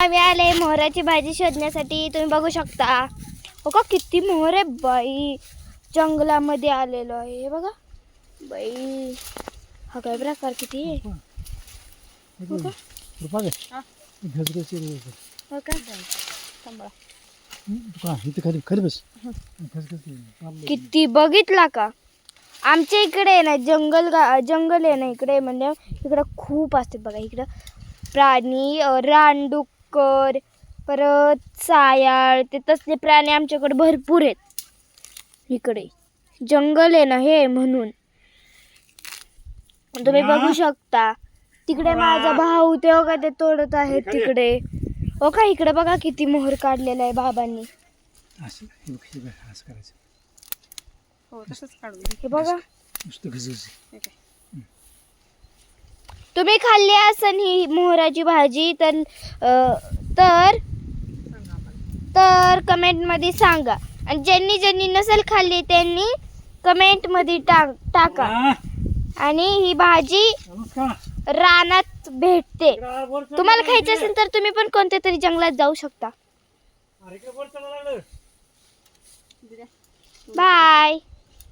आम्ही आले मोहराची भाजी शोधण्यासाठी. तुम्ही बघू शकता. हो का किती मोहर आहे बाई. जंगलामध्ये आलेलो आहे. हे बघा. बाई हा काय प्रकार किती आहे? हो का? हो का? खाली खाली बस. किती बघितला का? आमच्या इकडे आहे ना जंगल गा जंगल आहे ना इकडे म्हणजे इकडं खूप असतात बघा इकडं. प्राणी अं, रानडुक्कर परत सायाळ ते तसले प्राणी आमच्याकडे भरपूर आहेत. इकडे. जंगल आहे ना हे म्हणून. तुम्ही बघू शकता. तिकडे माझा भाऊ ते बघा ते तोडत आहेत तिकडे. हो का? इकडे बघा किती मोहर काढलेला आहे बाबांनी. असं हे बघ, हे बघ, असं करायचं. हो तसंच काढून बघा. नुसतं घसघशी तुम्ही खाल्ली असन ही मोहराची भाजी तर तर तर कमेंटमध्ये सांगा. आणि ज्यांनी ज्यांनी नसेल खाल्ली त्यांनी कमेंटमध्ये टाक टाका. आणि ही भाजी रानात भेटते. तुम्हाला खायचं असेल तर तुम्ही पण कोणत्या तरी जंगलात जाऊ शकता. बाय.